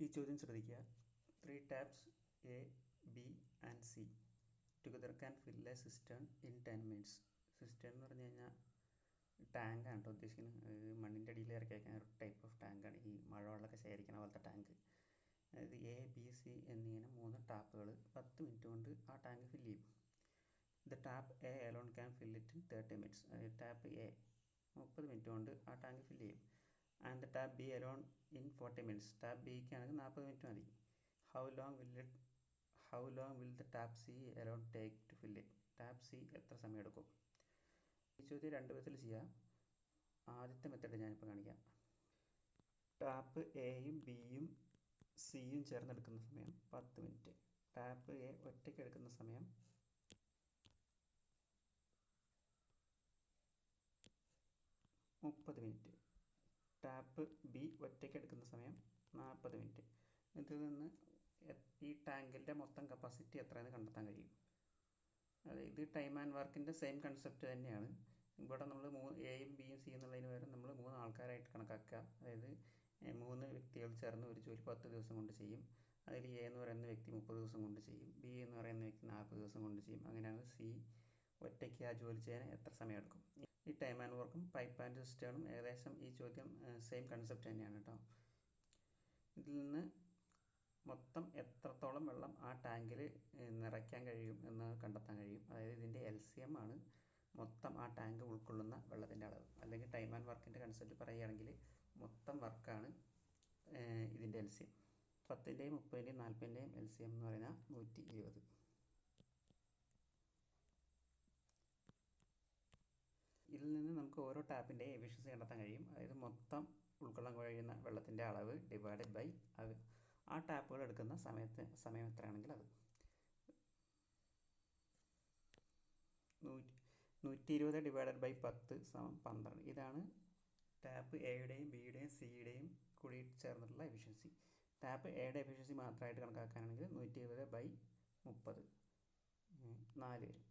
ഈ ചോദ്യം ശ്രദ്ധിക്കുക. Three taps A B and C together can fill a cistern in ten minutes cistern എന്ന് പറഞ്ഞു കഴിഞ്ഞാൽ ടാങ്കാണ് കേട്ടോ ഉദ്ദേശിക്കുന്നത്. മണ്ണിന്റെ അടിയിൽ ഇറക്കി വയ്ക്കുന്ന ഒരു ടൈപ്പ് ഓഫ് ടാങ്കാണ് ഈ മഴവെള്ളമൊക്കെ ശേഖരിക്കുന്ന പോലത്തെ ടാങ്ക് അതായത് എ ബി സി എന്നിങ്ങനെ മൂന്ന് ടാപ്പുകൾ പത്ത് മിനിറ്റ് കൊണ്ട് ആ ടാങ്ക് ഫില്ല് ചെയ്യും. The tap A alone can fill it in thirty minutes tap A മുപ്പത് മിനിറ്റ് കൊണ്ട് ആ ടാങ്ക് ഫില്ല് ചെയ്യും. And tap B alone in forty minutes tap ബിക്ക് ആണെങ്കിൽ നാൽപ്പത് മിനിറ്റ് മതി. How long will it how long will the tap C alone take to fill it tap C എത്ര സമയം എടുക്കും? ഈ ചോദ്യം രണ്ട് വിധത്തിൽ ചെയ്യാം. ആദ്യത്തെ മെത്തേഡ് ഞാനിപ്പോൾ കാണിക്കാം. ടാപ്പ് എയും ബിയും സിയും ചേർന്നെടുക്കുന്ന സമയം പത്ത് മിനിറ്റ് ടാപ്പ് എ ഒറ്റയ്ക്ക് എടുക്കുന്ന സമയം മുപ്പത് മിനിറ്റ് ടാപ്പ് ബി ഒറ്റയ്ക്ക് എടുക്കുന്ന സമയം നാൽപ്പത് മിനിറ്റ്. ഇതിൽ നിന്ന് ഈ ടാങ്കിന്റെ മൊത്തം കപ്പാസിറ്റി എത്രയെന്ന് കണ്ടെത്താൻ കഴിയും? അതായത് ഇത് ടൈം ആൻഡ് വർക്കിന്റെ സെയിം കൺസെപ്റ്റ് തന്നെയാണ്. ഇവിടെ നമ്മൾ മൂന്ന് എയും ബിയും സി എന്നുള്ളതിന് പകരം നമ്മൾ മൂന്ന് ആൾക്കാരായിട്ട് കണക്കാക്കുക. അതായത് മൂന്ന് വ്യക്തികൾ ചേർന്ന് ഒരു ജോലി പത്ത് ദിവസം കൊണ്ട് ചെയ്യും. അതിൽ എ എന്ന് പറയുന്ന വ്യക്തി മുപ്പത് ദിവസം കൊണ്ട് ചെയ്യും. ബി എന്ന് പറയുന്ന വ്യക്തി നാൽപ്പത് ദിവസം കൊണ്ട് ചെയ്യും. അങ്ങനെയാണ് സി ഒറ്റയ്ക്ക് ആ ജോലി ചെയ്യാൻ എത്ര സമയമെടുക്കും? ഈ ടൈം ആൻഡ് വർക്കും പൈപ്പ് ആൻഡ് സിസ്റ്റേണും ഏകദേശം ഈ ചോദ്യം സെയിം കൺസെപ്റ്റ് തന്നെയാണ് കേട്ടോ. ഇതിൽ നിന്ന് മൊത്തം എത്രത്തോളം വെള്ളം ആ ടാങ്കിൽ നിറയ്ക്കാൻ കഴിയും എന്ന് കണ്ടെത്താൻ കഴിയും? അതായത് ഇതിന്റെ എൽ സി എം ആണ് മൊത്തം ആ ടാങ്ക് ഉൾക്കൊള്ളുന്ന വെള്ളത്തിന്റെ അളവ്. അല്ലെങ്കിൽ ടൈം ആൻഡ് വർക്കിന്റെ കൺസെപ്റ്റ് പറയുകയാണെങ്കിൽ മൊത്തം വർക്കാണ് ഇതിന്റെ എൽ സി എം പത്തിന്റെയും മുപ്പതിന്റെയും നാൽപ്പതിന്റെയും എൽ സി എം എന്ന് പറയുന്ന നൂറ്റി ഇരുപത് ഇതിൽ നിന്ന് ഓരോ ടാപ്പിന്റെയും എഫിഷ്യൻസി കണ്ടെത്താൻ കഴിയും. അതായത് മൊത്തം ഉൾക്കൊള്ളാൻ കഴിയുന്ന വെള്ളത്തിന്റെ അളവ് ഡിവൈഡഡ് ബൈ ആ ടാപ്പുകൾ എടുക്കുന്ന സമയത്ത് സമയം എത്രയാണെങ്കിൽ അത്. നൂറ്റി നൂറ്റി ഇരുപത് ഡിവൈഡഡ് ബൈ പത്ത് സമം പന്ത്രണ്ട്. ഇതാണ് ടാപ്പ് എയുടെയും ബിയുടെയും സിയുടെയും കൂടി ചേർന്നിട്ടുള്ള എഫിഷ്യൻസി ടാപ്പ് എയുടെ എഫിഷ്യൻസി മാത്രമായിട്ട് കണക്കാക്കാനാണെങ്കിൽ നൂറ്റി ഇരുപത് ബൈ മുപ്പത് നാല് വരും.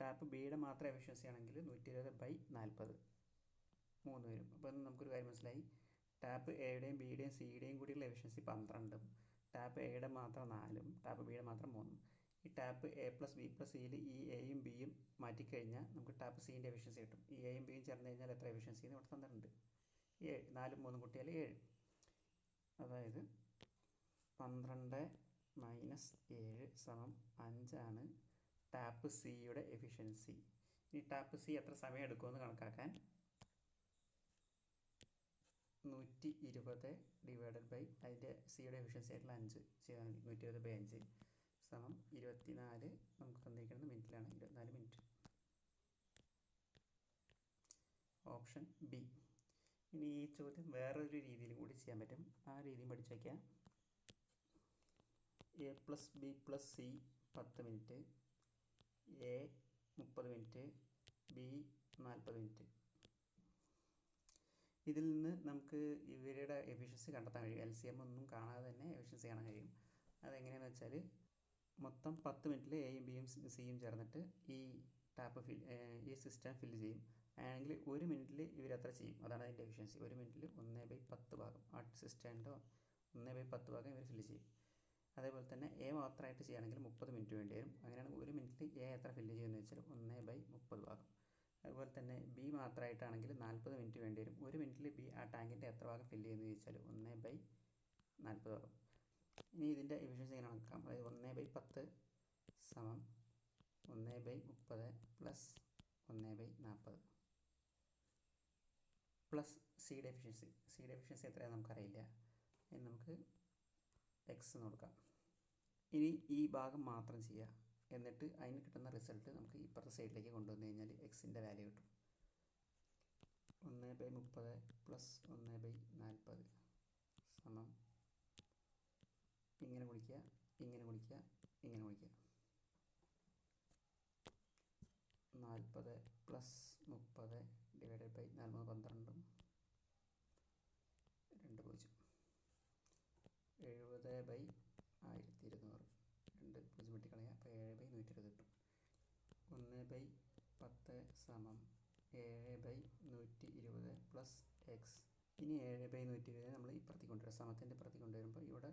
ടാപ്പ് ബിയുടെ മാത്രം എഫിഷ്യൻസി ആണെങ്കിൽ നൂറ്റി ഇരുപത് ബൈ നാൽപ്പത്. മൂന്ന് വരും. അപ്പോൾ നമുക്കൊരു കാര്യം മനസ്സിലായി. ടാപ്പ് എയുടെയും ബിയുടെയും സിയുടെയും കൂടിയുള്ള എഫിഷ്യൻസി പന്ത്രണ്ടും. ടാപ്പ് എയുടെ മാത്രം നാലും. ടാപ്പ് ബിയുടെ മാത്രം മൂന്നും. ഈ tap A plus B plus സിയിൽ ഈ എയും ബിയും മാറ്റിക്കഴിഞ്ഞാൽ നമുക്ക് ടാപ്പ് സീന്റെ എഫിഷ്യൻസി കിട്ടും. ഈ എയും ബിയും ചേർന്ന് കഴിഞ്ഞാൽ എത്ര എഫിഷ്യൻസി എന്ന് ഇവിടെ തന്നിട്ടുണ്ട്? ഏഴ്. നാലും മൂന്നും കൂട്ടിയാൽ ഏഴ്. അതായത് പന്ത്രണ്ട് മൈനസ് ഏഴ് സമം അഞ്ചാണ് ടാപ്പ് സിയുടെ എഫിഷ്യൻസി. ഈ ടാപ്പ് സി എത്ര സമയം എടുക്കുമെന്ന് കണക്കാക്കാൻ? നൂറ്റി ഇരുപത് ഡിവൈഡഡ് ബൈ അതിന്റെ സിയുടെ എഫിഷ്യൻസി ആയിട്ടുള്ള അഞ്ച്. നൂറ്റി ഇരുപത് ബൈ അഞ്ച് സമം ഇരുപത്തിനാല് നമുക്ക് തന്നിരിക്കുന്നത് മിനിറ്റിലാണ് ഇരുപത്തിനാല് മിനിറ്റ്. Option B. ഇനി ഈ ചോദ്യം വേറൊരു രീതിയിൽ കൂടി ചെയ്യാൻ പറ്റും. ആ രീതിയും പഠിച്ചു വയ്ക്കാം. A plus B plus C പത്ത് മിനിറ്റ്. എ മുപ്പത് മിനിറ്റ് ബി നാൽപ്പത് മിനിറ്റ്. ഇതിൽ നിന്ന് നമുക്ക് ഇവരുടെ എഫിഷ്യൻസി കണ്ടെത്താൻ കഴിയും. എൽ സി എം ഒന്നും കാണാതെ തന്നെ എഫിഷ്യൻസി കാണാൻ കഴിയും. അതെങ്ങനെയാണെന്ന് വെച്ചാൽ മൊത്തം പത്ത് മിനിറ്റിൽ എയും ബിയും സിയും ചേർന്നിട്ട് ഈ ടാപ്പ് ഫിൽ ഈ സിസ്റ്റം ഫില്ല് ചെയ്യും. ആണെങ്കിൽ ഒരു മിനിറ്റിൽ ഇവരത്ര ചെയ്യും. അതാണ് അതിന്റെ എഫിഷ്യൻസി ഒരു മിനിറ്റിൽ ഒന്ന് ബൈ പത്ത് ഭാഗം. ആ സിസ്റ്റന്റെ ഒന്ന് ബൈ പത്ത് ഭാഗം ഇവർ ഫില്ല് ചെയ്യും. അതേപോലെ തന്നെ എ മാത്രമായിട്ട് ചെയ്യുകയാണെങ്കിൽ മുപ്പത് മിനിറ്റ് വേണ്ടി വരും. അങ്ങനെയാണ് ഒരു മിനിറ്റിൽ എ എത്ര ഫില്ല് ചെയ്യുമെന്ന് വെച്ചാൽ ഒന്ന് ബൈ മുപ്പത് ഭാഗം. അതുപോലെ തന്നെ ബി മാത്രമായിട്ടാണെങ്കിൽ നാൽപ്പത് മിനിറ്റ് വേണ്ടി വരും. ഒരു മിനിറ്റിൽ ബി ആ ടാങ്കിന്റെ എത്ര ഭാഗം ഫില്ല് ചെയ്യുന്നത് ചോദിച്ചാൽ ഒന്ന് ബൈ നാൽപ്പത് ഭാഗം. ഇനി ഇതിന്റെ എഫിഷ്യൻസി ഇങ്ങനെ കണക്കാം അതായത് ഒന്ന് ബൈ പത്ത് സമം ഒന്ന് ബൈ മുപ്പത് പ്ലസ് ഒന്ന് ബൈ നാൽപ്പത് plus C efficiency C efficiency എത്രയാണെന്ന് നമുക്കറിയില്ല. നമുക്ക് എക്സ് എന്ന് കൊടുക്കാം. ഇനി ഈ ഭാഗം മാത്രം ചെയ്യുക. എന്നിട്ട് അതിന് കിട്ടുന്ന റിസൾട്ട് നമുക്ക് ഇപ്പുറത്തെ സൈഡിലേക്ക് കൊണ്ടുവന്നു കഴിഞ്ഞാൽ എക്സിന്റെ വാല്യൂ കിട്ടും. ഒന്ന് ബൈ മുപ്പത് പ്ലസ് ഒന്ന് ബൈ നാൽപ്പത് സമം ഇങ്ങനെ ഗുണിക്കുക ഇങ്ങനെ ഗുണിക്കുക ഇങ്ങനെ ഗുണിക്കുക. നാൽപ്പത് പ്ലസ് മുപ്പത് ഡിവൈഡഡ് ബൈ നാൽപ്പത് പന്ത്രണ്ടും രണ്ട് പൂജ്യം എഴുപത് ബൈ ആയിരത്തി ഇരുന്നൂറ് രണ്ട് പൂജ്യം വെട്ടി കളയാം അപ്പോൾ ഏഴ് ബൈ നൂറ്റി ഇരുപത് കിട്ടും ഒന്ന് ബൈ പത്ത് സമം ഏഴ് ബൈ നൂറ്റി ഇരുപത് പ്ലസ് എക്സ്. ഇനി ഏഴ് ബൈ നൂറ്റി ഇരുപത് നമ്മൾ ഇപ്പുറത്തേക്ക് കൊണ്ടുവരും സമത്തിന്റെ ഇപ്പുറത്തേക്ക് കൊണ്ടുവരുമ്പോൾ ഇവിടെ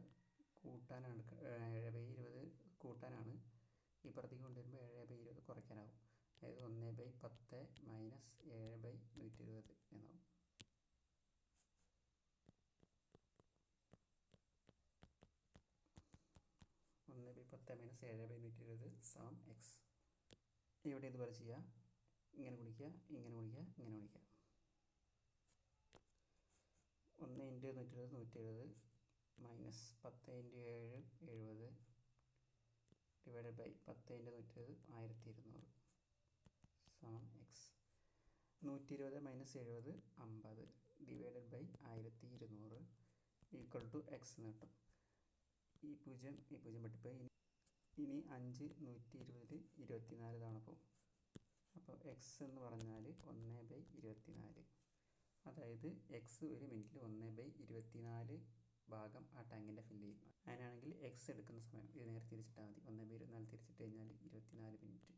കൂട്ടാനാണ് ഏഴ് ബൈ ഇരുപത് കൂട്ടാനാണ് ഇപ്പുറത്തേക്ക് കൊണ്ടുവരുമ്പോൾ ഏഴ് ബൈ ഇരുപത് കുറയ്ക്കാനാവും. അതായത് ഒന്ന് ബൈ പത്ത് മൈനസ് ഏഴ് ബൈ നൂറ്റി ഇരുപത് എന്നാവും ഒന്ന് ബൈ പത്ത് മൈനസ് ഏഴ് ബൈ നൂറ്റി ഇരുപത് സമം എക്സ് ഇവിടെ ഇതുപോലെ ചെയ്യുക ഇങ്ങനെ കുടിക്കുക ഇങ്ങനെ കുടിക്കുക ഇങ്ങനെ കുടിക്കുക ഒന്ന് ഇന്റു നൂറ്റി ഇരുപത് നൂറ്റി എഴുപത് മൈനസ് പത്ത് ഇന്റു ഏഴ് എഴുപത് ഡിവൈഡഡ് ബൈ പത്ത് ഇന്റു നൂറ്റി ഇരുപത് ആയിരത്തി ഇരുന്നൂറ് സമം എക്സ് നൂറ്റി ഇരുപത് മൈനസ് എഴുപത് അമ്പത് ഡിവൈഡഡ് ബൈ ആയിരത്തി ഇരുന്നൂറ് ഈക്വൽ ടു എക്സ് എന്ന് കിട്ടും. ഈ പൂജ്യം ഈ പൂജ്യം വെട്ടിപ്പോയി ഇനി അഞ്ച് നൂറ്റി ഇരുപത് ഇരുപത്തിനാല് തവണ പോകും അപ്പോൾ എക്സ് എന്ന് പറഞ്ഞാൽ ഒന്ന് ബൈ ഇരുപത്തിനാല്. അതായത് എക്സ് ഒരു മിനിറ്റിൽ ഒന്ന് ബൈ ഇരുപത്തിനാല് ഭാഗം ആ ടാങ്കിന്റെ ഫില്ല് ചെയ്യും. അങ്ങനെയാണെങ്കിൽ എക്സ് എടുക്കുന്ന സമയം ഇത് നേരെ തിരിച്ചിട്ടാൽ മതി. ഒന്ന് ബൈ ഇരുപത്തിനാല് തിരിച്ചിട്ട് കഴിഞ്ഞാൽ ഇരുപത്തിനാല് മിനിറ്റ്.